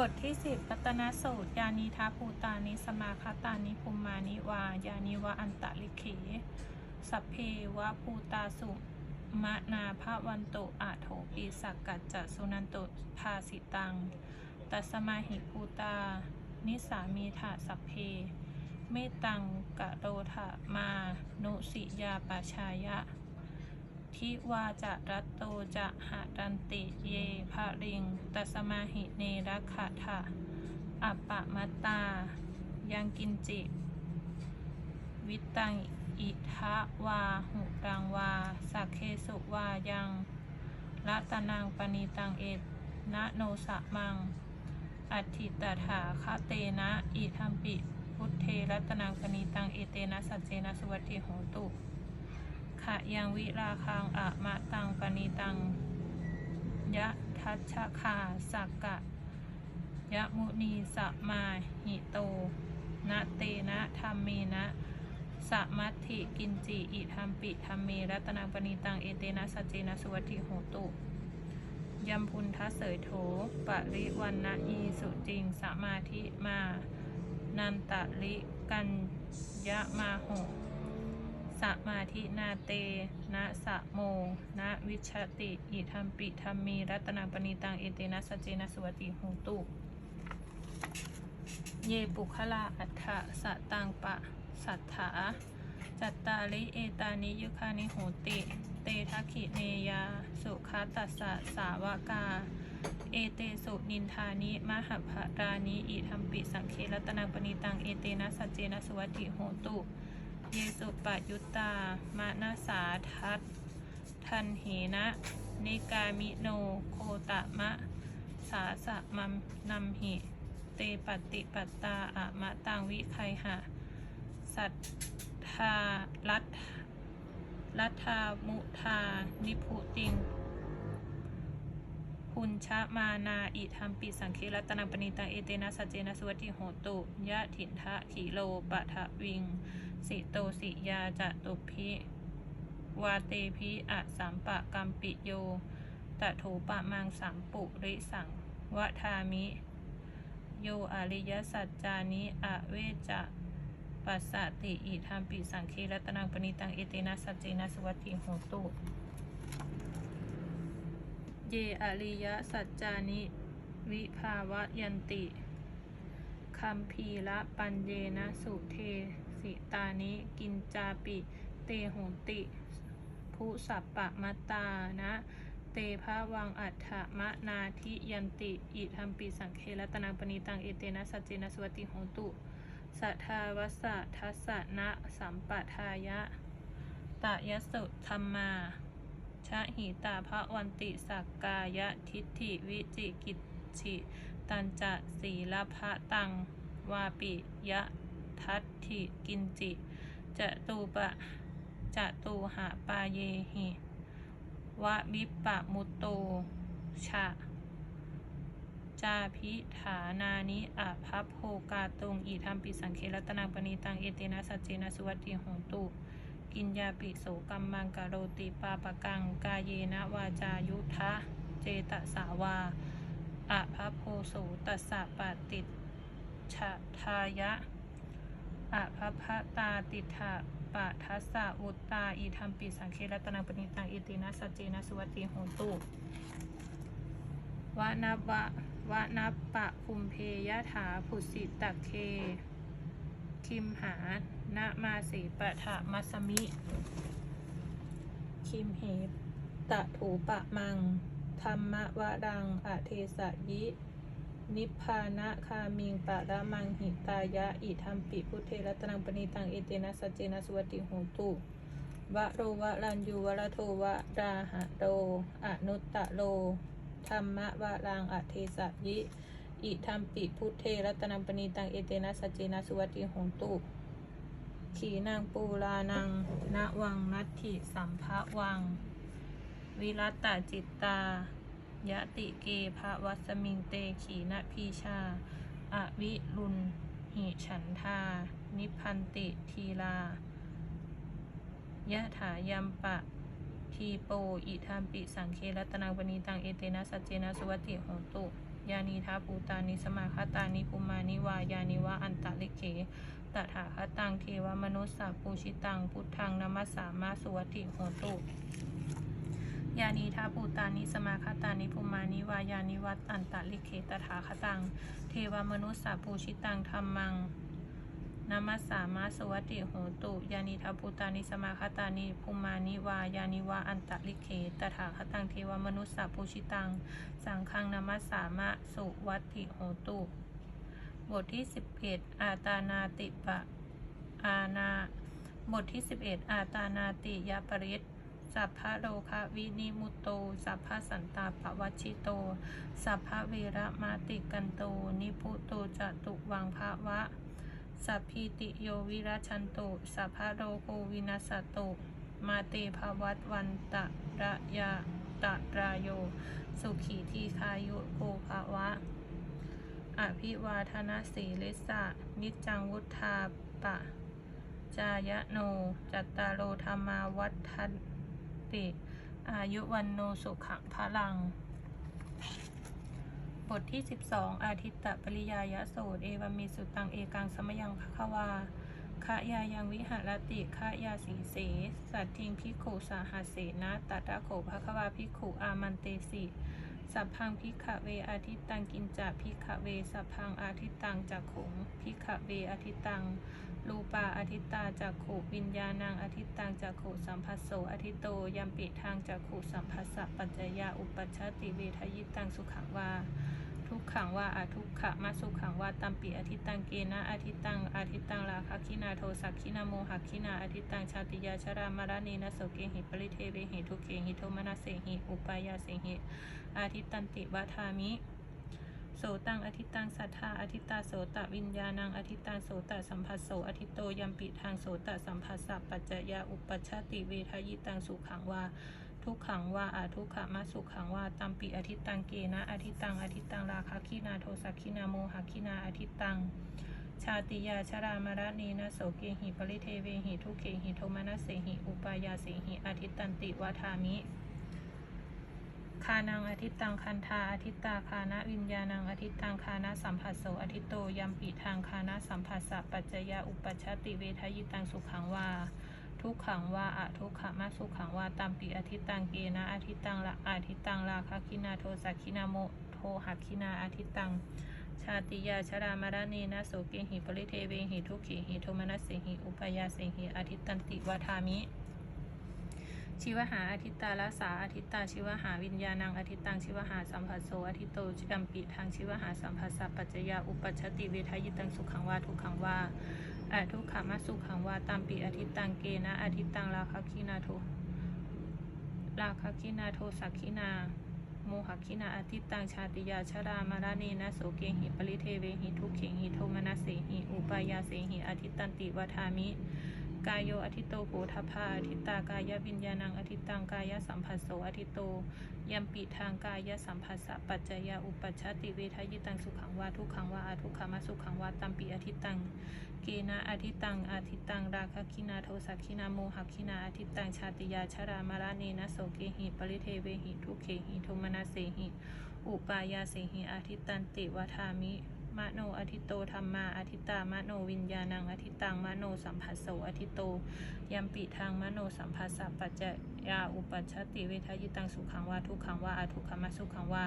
บทที่สิบรัตนสูตร ยานีทาภูตานิสมาคตานิภูมานิวายานิวะอันตะลิเขสัพเพวะภูตาสุมะนาภวันโตอาโถปีสักกัจจะสุนันโตภาสิตัง ตัสมาหิภูตา นิสามีถาสัพเพ เมตังกะโรธามา นุสิยาปชายะ ทิวาจะรัตโตจะหะรันติเยภะริง ตัสมาหิเนรักขะทะอัปปะมัตตา ยังกินจิ วิตังอิทะวาหุรังวา สักเคสุวายังละตนังปณีตังเอตนะโนสะมัง อัติตถาคาเตนะอิทัมปิ พุทเทรัตนังปณีตังเอเตนะสัจเจนะสวัตถิโหตุ ขะยังวิราคังอะมะตังปณิตังยะทัชคาสักกะยะมุนีสะมาหิโตนะเตนะธรรมเมนะสะมัตถิกินจิอิธรรมปิธรรมเมรัตนังปณิตังเอเตนะสัจเจนะสุวัติโหตุยัมพุนทะเสยโถปริวันนะอีสุจิงสมาธิมา นันตะลิกัญยะมาโห สมาธินาเต นะสะโม นะวิชติ อิธรรมปิธรรมี รัตนาปณิตัง เอเตนะสเจนะสวัติหูตุ เยปุคลาอัฏฐะสะตังปะ สัทธาจัตตาลิเอตานิยุคานิโหติ เตทักขิเนยา สุขาตัสสะสาวกา เอเตสุนินทานิ มหภรานิ อิธรรมปิสังเครัตนาปณิตัง เอเตนะสเจนะสวัติโหตุ เยสุปยุตตามานาสาทัตทันเหนะนิกามิโนโคตะมะ สาสะมัมนัมหิเตปฏิปตาอะมะตังวิไคหะ สัทธารัตรัฐามุทา นิพุติงพุญชะมานาอิธรรมปิสังเครัตนังปณิตังเอเตนะสัจเจนะสวัตติโหตุยะถินทะขีโลปะทะวิง สิโตสิยาจะตุพิวาเตพิอะสัมปะกัมปิโยตะโถปะมังสัมปุริสังวะทามิ โยอริยสัจจานิอะเวจะปัสสะติอิธรรมปิสังเครัตนังปณิตังเอเตนะสัจเจนะสวัตติโหตุ เยอริยสัจจานิ วิภาวะยันติคัมภีระปัญเยนะสุเท สิตานิกินจาปิ เตโหนติผู้สัปปะมัตานะเตภาวังอัฏฐมะนาทิยันติ อิธรรมปิสังเครัตนังปณิตังเอเตนะสัจเจนะสวัติโหตุสัทธาวสะทัสสะนะสัมปทายะ ตะยสุธรรมา ชะหิตาภะวันติสักกายะทิฏฐิวิจิกิจฉิ ตันจะสีลพะตัง วาปิยะ ทัตถิกินจิจะตูปะจะตูหะปาเยหิวะวิปปะมุตโตชะจาพิฐานานิอะพัพโภกาตุงอีธรรมปิสังเครัตนังปณีตังเอเตนะสัจเจนะสุวัตติโหตุกินยาปิโสกัมมังกโรติปาปะกังกาเยนะวาจายุทะเจตสาวาอะพะโพโสตัสสะปะติชะทายะ อะพะพะตาติถะปะทัสสะอุตตาอีธรรมปิสังเครัตนังปณิตังอิตินะสัจเจนะสุวัตติโหตุวะนับวะวะนับปะคุมเพยะถาผุสิตะเค คิมหานะมาสีปะถะมัสมิ คิมเหตตะถูปะมังธรรมวรังอเทสะยิ นิพพานะคามิงปะระมังหิตายะ อิธรรมปิพุทเทรัตนังปณิตังเอเตนะสัจเจนะสวัติโหตุวะโรวะรันยูวะระโทวะราหะโรอนุตตะโลธรรมะวะรังอเทสะยิ อิธรรมปิพุทเทรัตนังปณีตังเอเตนะสัจเจนะสุวัติโหตุขีนางปูลานังณวังนัตถิสัมภะวัง วิรัตตจิตตา ยะติเกภะวัสมิงเตขีณพีชา อวิรุณหิฉันทา นิพันติทีลายะถายัมปะทีโป อิธรรมปิ สังเครัตนังปณีตัง เอเตนะสัจเจนะสุวัติโหตุ ยานีทาปูตานิสมาคตานิภูมานิวายานิวะอันตะลิเขตถาคตังเทวมนุสสาปูชิตัง พุทธังนัมสสามาสุวติโหตุ ยานีทาปูตานิสมาคตานิภูมานิวายานิวัตอันตะลิเขตถาคตัง เทวมนุสสาปูชิตังธรรมังนามัสสามาสวัติโหตุ ยานิทาปูตานิสมาคตานิภูมานิวายานิวาอันตะลิเขตถาคตังเทวมนุสสาปูชิตัง สังฆังนามัสสามาสุวัติโหตุ บทที่11อาตานาติปะอาณาบทที่11อาตานาติยาปริต สัพพะโลคะวินิมุตโต สัพพะสันตาปวัชิโต สัพพะเวระมาติกันโต นิพุโตจตุวังภาวะ สัพพิติโยวิรัชันโต สัพพะโลโกวินัสโต มาเตภวัตวันตะระยะตะรายโย สุขีทีคายุโกภาวะ อภิวาทนาสีลิสะ นิจจังวุธาปะจายโน จัตตารโอธรรมาวัฏัน ติอายุวันโนสุขังพลัง บทที่ 12 อาทิตตปริยายโสดเอวามีสุตังเอกังสมยังภควาคะยายังวิหารติคะยาสีเส สัตทิงพิขุสาหาเสนะตัตระโขภควาพิขุอามันเตสิสัพพังพิขะเวอาทิตตังกินจาพิขะเวสัพพังอาทิตตังจักขุงพิขะเวอาทิตตัง รูปาอาทิตตาจักขุวิญญาณังอาทิตตังจักขุสัมภัสโสอาทิตโตยัมปิทางจักขุสัมภัสสะปัจจยาอุปัชชติเวทยิตังสุขังวาทุกขังว่าอาทุกขะมาสุขังว่าตัมปิอาทิตตังเกนะอาทิตตังอาทิตตังราคะคินาโทสักคินาโมหคินาอาทิตตังชาติยาชรามารณีนโสเกหิปริเทเวหิทุเกหิโทมนัสเสหิอุปายาเสหิอาทิตตันติวาทามิ โสตังอธิตังสัทธาอธิตาโสตวิญญาณังอธิตังโสตสัมผัสโสอธิโตยัมปิทางโสตสัมผัสสะปัจจยาอุปัชชติเวทยิตังสุขังวาทุกขังว่าอาทุกขมาสุขังว่าตัมปิอธิตังเกนะอธิตังอธิตังราคะคินาโทสักคินาโมหคินาอธิตัง ชาติยาชรามรณีนะโสเกหิปริเทเวหิทุเกหิโทมนัสเสหิอุปายาเสหิอาทิตตันติวาทามิ คานังอาทิตตังคันธาอาทิตตาคานะวิญญาณังอาทิตตังคานะสัมผัสโสอาทิตโตยัมปิทางคานะสัมผัสสะปัจจยาอุปชชติเวทยิตังสุขังวาทุกขังว่าอะทุกขมาสุขังว่าตัมปิอาทิตตังเกนะอาทิตตังละอาทิตตังราคะคินาโทสักคินาโมโทหักคินาอาทิตตังชาติยาชรามารณีนะโสเกหิปริเทเวหิทุกขีหิโทมนัสเสหิอุปยาเสหิอาทิตตันติวาทามิ ชิวหาอาทิตาละสาอาทิตาชิวหาวิญญาณังอาทิตังชิวหาสัมผัสโสอาทิโตจัมปิทางชิวหาสัมผัสสะปัจจยาอุปัชติเวทายิตังสุขังวาทุกขังวาอทุกขามาสุขังวาตามปิอาทิตังเกนะอาทิตังราคคินาโทราคคินาโทสักคินาโมหคินาอาทิตตังชาติยาชรามารานีนะโสเกหิปริเทเวหิทุกเขหิโทมนัสเสหิอุปายาเสหิอาทิตตันติวทามิ กายโยอทิโตโหทพาอทิตากายวิญญาณังอทิตังกายสัมผัสโสอทิโตยัมปิทางกายสัมผัสสะปัจจยาอุปัชชติเวทยิตังสุขังวาทุกขังวาอาทุกขมสุขังวาตัมปิอทิตังเกนะอทิตังอาทิตังราคะคินาโทสักคินาโมหคินาอทิตังชาติยาชรามาราเนนะโสเกหิปริเทเวหิทุเขหิโทมนัสเสหิอุปายาเสหิอาทิตตันติวทามิ มโนอทิตโตธรรมาอทิตตามโนวิญญาณังอทิตตังมโนสัมผัสโสอทิตโตยัมปิทางมโนสัมภัสสะปัจจยาอุปัชติเวทยิตังสุขังวาทุกขังวาอาทุกขมสุขังวา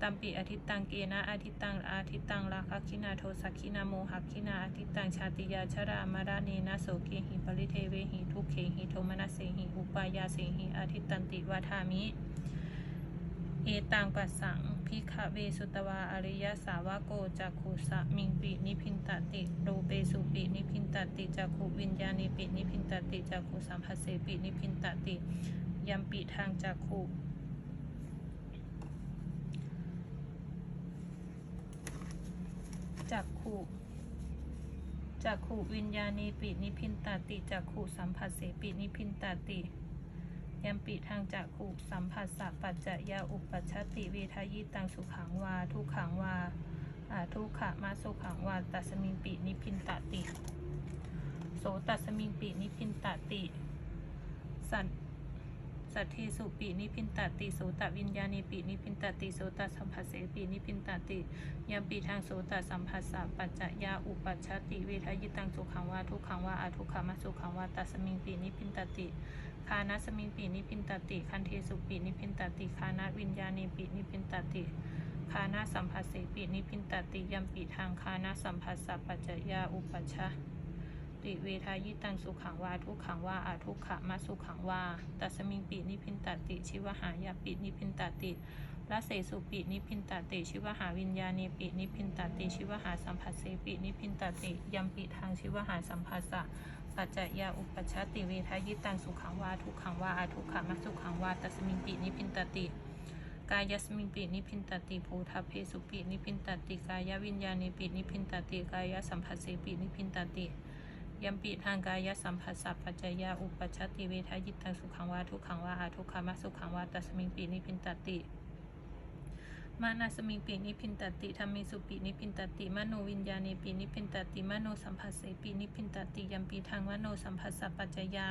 ตัมปิอาทิตตังเกนะอาทิตตังอาทิตตังราคคินาโทสักคินาโมหักคินาอาทิตตังชาติยาชรามาราเนนะโสเกหิปริเทเวหิทุกเขหิโทมนัสเสหิอุปายาเสหิอาทิตตันติวาทามิ เอตังปัสสังพิขเวสุตวาอริยสาวโกจักขุสะมิงปินิพินตติโรเปสุปินิพินตติจักขุวิญญาณิปินิพินตติจักขุสัมภัสเสปินิพินตติยัมปิทางจักขุจักขุจักขุวิญญาณีปินิพินตติจักขุสัมภัสเสปินิพินตติ ยัมปิทางจักขุสัมผัสสะปัจจะยาอุปัชชติเวทายิตังสุขังวา ทุกขังวาอาทุกขะมาสุขังวาตัสมิงปินิพินตติ โสตัสมิงปินิพินตติ สันสสัทเทสุปีนิพินตติโสตวิญญาณีปีนิพินตติโสตสัมผัสเสปีนิพินตติยัมปีทางโสตสัมผัสสะปัจจยาอุปัชชติเวทายิตังสุขังวาทุกขังวาอาทุกขมัสสุขังวาตัสมิงปีนิพินตติ คานัสมิงปีนิพินตติ คันเทสุปีนิพินตติ คานัวิญญาณีปีนิพินตติคานาสัมผัสเสปินิพินตติยัมปิทางคานาสัมผัสสะปัจจยาอุปัชชะติเวทายิตังสุขังวาทุกขังวาอาทุกขะมาสุขังวาตัสมิงปินิพินตติ ชิวหายาปินิพินตติละเสสุปินิพินตติ ชิวหาวิญญาณีปินิพินตติ ชิวหาสัมผัสเสปินิพินตติยัมปิทางชิวหาสัมผัสสะ ปัจจยาอุปชชะติเวทายิตังสุขังวาทุขังวาอาทุขะมาสุขังวาตัสมิงปินิพินตติ กายสมิงปินิพินตติภูทาเพสุปินิพินตติกายวิญญาณิปินิพินตติกายสัมผัสเสปินิพินตติยัมปิทางกายสัมผัสสัพปัจจยาอุปชชติเวทายิตังสุขังวาทุขังวาอาทุขามาสุขังวาตัสมิงปินิพินตติ มานาสมิงปินิพินตติธรรมิสุปินิพินตติมโนวิญญาณิปินิพินตติมโนสัมผัสเสปินิพินตติยัมปิทางมโนสัมผัสสัพปัจจยา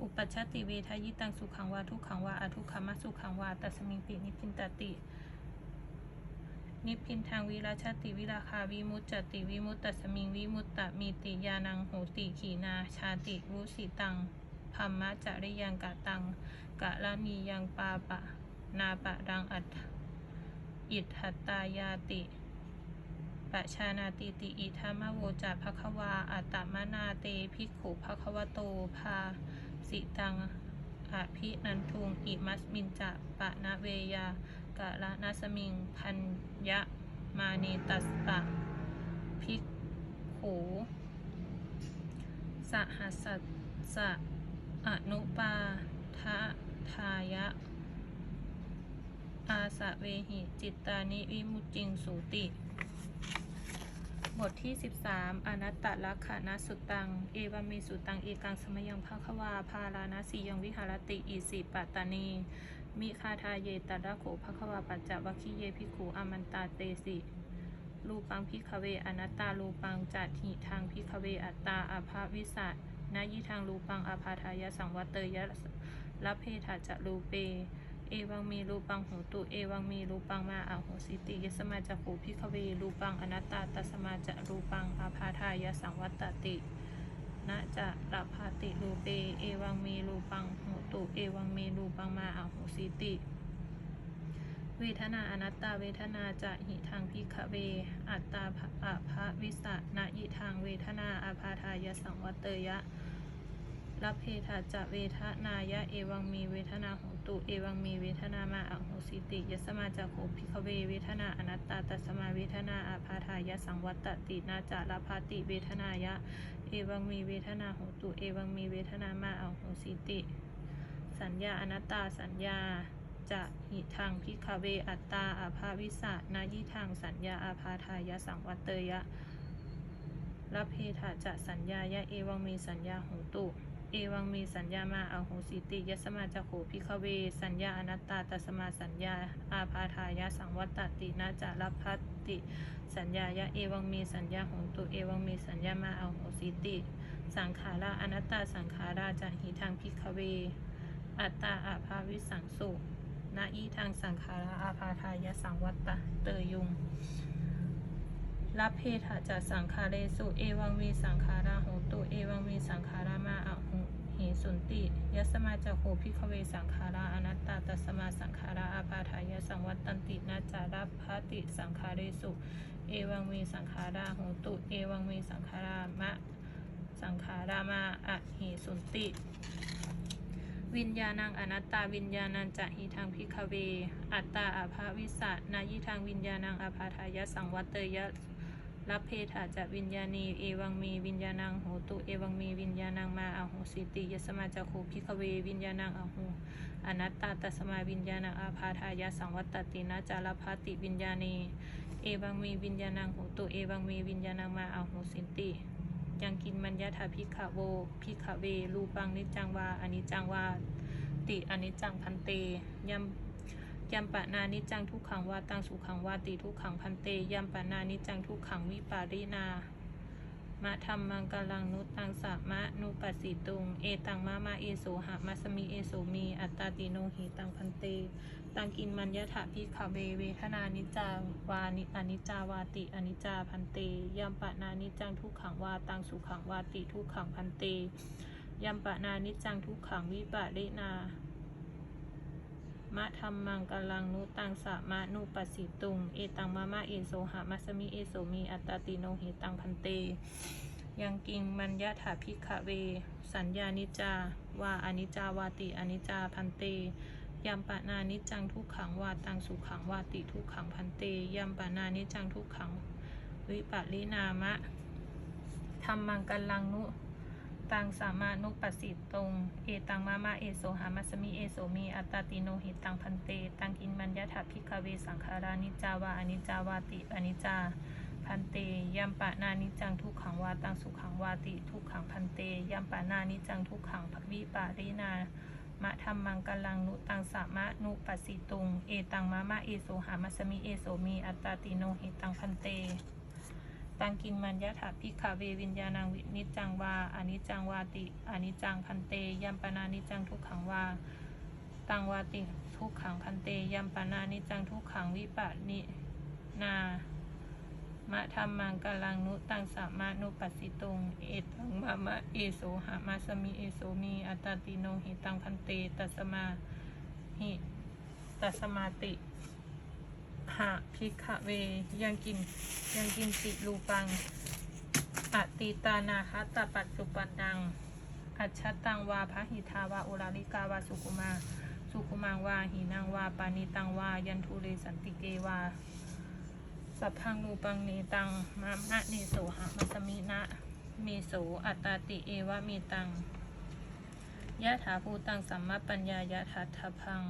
อุปัชชติเวทายิตังสุขังวาทุขังวาอาทุขามาสุขังวาตัสมิงปินิพินตตินิพินทางวิราชติวิราคาวิมุตจติวิมุตตสมิงวิมุตตมีติยานังโหติขีนาชาติรุสิตังพัมมะจริยังกะตังกะละนียังปาปะนาปะดังอัต อิทหัตตายาติปะชานาติติอิธามโวจะภควา อัตตมนาเตภิกขุภควโต ภาสิตังอภินันทุงอิมัสมินจะปะนะเวยากะละนาสมิง พันยะมานีตัสตะภิกขุสหัสสสะอนุปาทะทายะ อาสะเวหิ จิตตานิวิมุจิงสูติ บทที่ 13 อนัตตลักขณสุตัง เอวามีสุตัง เอกังสมยังภควา พาลานาสียังวิหารติอีสิปัตตานี มิคาทาเยตัดะโขภควาปัจจวัคคีเยพิขุอามันตาเตสิรูปังพิคเวอนัตตารูปังจัตหิทางพิคเวอัตตาอาภาวิสัตนายิทางรูปังอาภาทายสังวัตเตยะละเพทาจะรูเป เอวังมีรูปังโหตุ เอวังมีรูปังมาอาโหสิติยสมาจักขูพิคเวรูปังอนัตตาตสมาจะรูปังอาภาทายสังวัตตินะจะละภาติรูเป เอวังมีรูปังโหตุ เอวังมีรูปังมาอาโหสิติเวทนาอนัตตาเวทนาจะหิทางพิคเว อัตตาภะอะภะวิสะนะยิทางเวทนาอาภาทายสังวัตเตยะ รับเพทาจะเวทนายะเอวังมีเวทนาโหตุ เอวังมีเวทนามาอังโหสิติยสมาจักโขพิคเวเวทนาอนัตตาตัสมาเวทนาอาภาทายะสังวัตตตินาจะลาภาติเวทนายะ เอวังมีเวทนาโหตุ เอวังมีเวทนามาอังโหสิติ สัญญาอนัตตาสัญญาจะหิทางพิคเวอัตตาอาภาวิสะนายิทางสัญญาอาภาทายะสังวัตเตยะรับเพทาจะสัญญายะเอวังมีสัญญาโหตุ เอวังมีสัญญามาอาโหสิติยสมาจักโขพิคเว สัญญาอนัตตาตัสมาสัญญาอาพาทายะสังวัตตินาจารับพัตติ สัญญายะเอวังมีสัญญาโหตุเอวังมีสัญญามาอาโหสิติ สังขาราอนัตตาสังขาราจะหิทางพิคเว อัตตาอาภาวิสังสุนาอีทางสังขาราอาภาทายะสังวัตตะเตยยุงรับเพทาจะสังคาเรสุเอวังมีสังขาราโหตุเอวังมีสังขารามาอะ หิสุนติยัสมาจักโขพิคเวสังขาราอนัตตาตัสมาสังขาราอาปาทายสังวัตตันตินาจารับพติสังคาเรสุ เอวังมีสังขาราโหตุ เอวังมีสังขารามะ สังขารามาอะหิสุนติ วิญญาณังอนัตตาวิญญาณังจะหิทางพิคเว อัตตาอาภาวิสะนายิทางวิญญาณังอาภาทายสังวัตเตยะ รับเพทาจะวิญญาณีเอวังมีวิญญาณังโหตุเอวังมีวิญญาณังมาอาโหสิติยสมาจักขูพิคเววิญญาณังอาหูอนัตตาตสมาวิญญาณังอาภาทายะสังวัตตินาจารพาติวิญญาณีเอวังมีวิญญาณังโหตุเอวังมีวิญญาณังมาอาโหสิติยังกินมัญญาธาพิขโวพิขเวรูปังนิจังวาอนิจังวาติอนิจจังพันเตยัม ยัมปะนานิจจังทุกขังวาตังสุขังวาติทุกขังพันเตยัมปะนานิจจังทุกขังวิปารินามะธรรมังกลังนุตังสามะนุปัสสิตุง เอตังมะมะเอโสหะมัสมิเอโสมีอัตตาติโนหิตังพันเต ตังกินมัญญะถะพิขเวเวทนานิจาวานิอนิจาวาติอนิจาพันเตยัมปะนานิจจังทุกขังวาตังสุขังวาติทุกขังพันเตยัมปะนานิจจังทุกขังวิปะเรนา มะธรรมังกลังนุตังสามะนุปัสสิตุง เอตังมะมะเอโสหะมัสมิเอโสมีอัตติโนหิตังพันเต ยังกิงมัญญะถาพิขเว สัญญานิจาวาอนิจาวาติอนิจาพันเตยัมปะนานิจังทุกขังวาตังสุขังวาติทุกขังพันเตยัมปะนานิจังทุกขังวิปัลินามะธรรมังกัลังนุ ตังสามานุปัสสิตง เอตังมะมะเอโสหามัสมิเอโสมีอัตตาติโนหิตังพันเต ตังกินมัญญะถาพิขเวสังขารานิจาวาอนิจาวาติอนิจาพันเตยัมปะนานิจังทุกขังวาตังสุขังวาติทุกขังพันเตยัมปะนานิจังทุกขังภวิปารินามะธรรมังกลังนุตังสามะนุปัสสิตุง เอตังมะมะเอโสหามัสมิเอโสมีอัตตาติโนหิตังพันเต ตังกินมัญญะถาพิกขเววิญญาณังวินิจังวาอานิจังวาติอานิจังพันเตยัมปนานิจังทุกขังวาตังวาติทุกขังพันเตยัมปนานิจังทุกขังวิปัสนินามะธรรมังกลังนุตังสามมานุปัสสิตุง เอตังมะมะเอโสหามาสมิเอโสมีอัตตาติโนหิตังพันเตตัสมาหิตัสมาติ หะพิกขเว ยังกิน ยังกินติรูปังอติตานาคตปัจจุปันดัง อัจฉตังวาพระหิทาวาโอลาลิกาวาสุกุมา สุกุมังวาหินังวาปานิตังวา ยันทุเรสันติเกวา สัพพังนูปังเนตังมะมะเนโสหะมัสมินะเมโสอัตตาติเอวะเมตังยะถาภูตังสัมมาปัญญายะทัตถพัง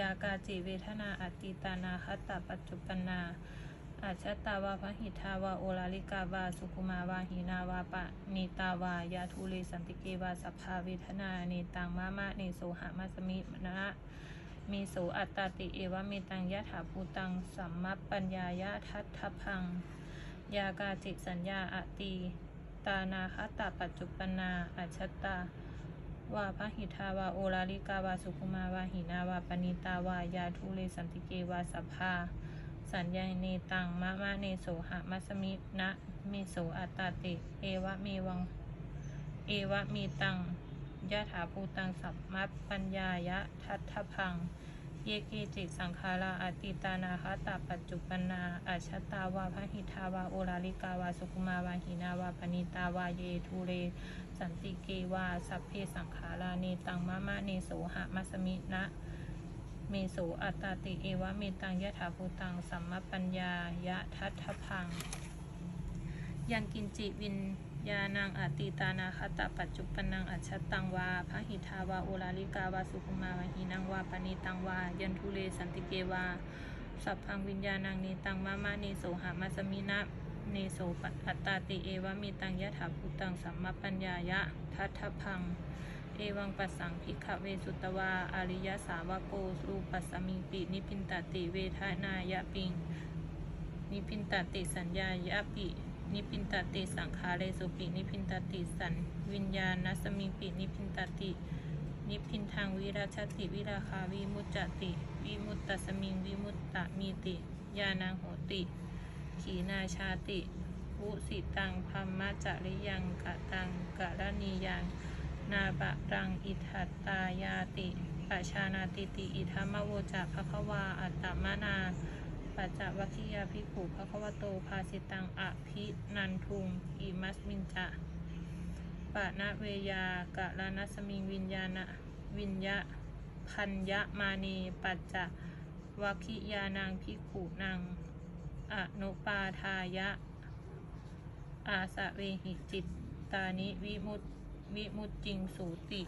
ยากาจิเวทนาอติตานาคตาปัจจุปนาอาชตาวาพหิทาวาโอลาลิกาวาสุคุมาวาหินาวาปะนีตาวายาทุเลสันติเกวาสัพพาเวทนาเนตังมะมะเนโสหะมัสมินะมีโสอัตตาติเอวะเมตังยะถาภูตังสัมมัปปัญญายะทัตถพัง ยากาจิสัญญาอติตานาคตาปัจจุปนาอาชตา วาพหิทาวาโอลาลิกาวาสุคุมาวาหินาวาปณิตาวายาทุเลสันติเกวาสัพพาสัญญาเนตังมะมะเนโสหะมัสมินะเมโสอัตตาติ เอวะเมวัง เอวะเมตังยะถาภูตังสัพมัปปัญญายะทัตถพัง เยเกจิสังขาราอติตานาคตาปัจจุปนาอาชตาวาพหิทาวาโอลาลิกาวาสุคุมาวาหินาวาปณิตาวาเยทูเร สันติเกวาสัพเพสังขาราเนตังมะมะเนโสหะมัสมินะเมโสอัตติเอวะเมตังยะถาภูตังสัมมปัญญายะทัตถพัง ยังกินจิวิน ยานังอติตานาคตปัจจุปนังอัจฉตังวาพระหิทาวาโอลาลิกาวาสุคุมาวาหินังวาปณิตังวา ยันทุเลสันติเกวา สัพพังวิญญาณังเนตังมะมะเนโสหามัสมินะเนโสปัตตาติเอวะเมตังยะถาภูตังสัมมปัญญายะทัตถพัง เอวังปัสสังพิขเวสุตวาอาริยสาวโกรูปัสสมิงปินิพินตติเวทนายะปิงนิพินตติสัญญายะปิ นิพินตติ สังขาเรสุปินิพินตติสัน วิญญาณสมิงปินิพินตติ นิพินทางวิราชติวิราคาวิมุจจติวิมุตตสมิงวิมุตตมีติยานังโหติ ขีนาชาติวุสิตังพัมมะจริยังกะตังกะรณียัง นาบะรังอิทัตตายาติปชานาติติ อิทัมมโวจะภควาอัตตมนา ปัจจวัคคียาภิกขุภควโตภาสิตังอภินันทุงอิมัสมินจะปะนะเวยากะลานัสมิงวิญญาณวิญญาพัญญมาเนปัจจวัคคียานังภิกขุนังอนุปาทายะ อาสะเวหิจิตตานิวิมุตติวิมุตติงสูติ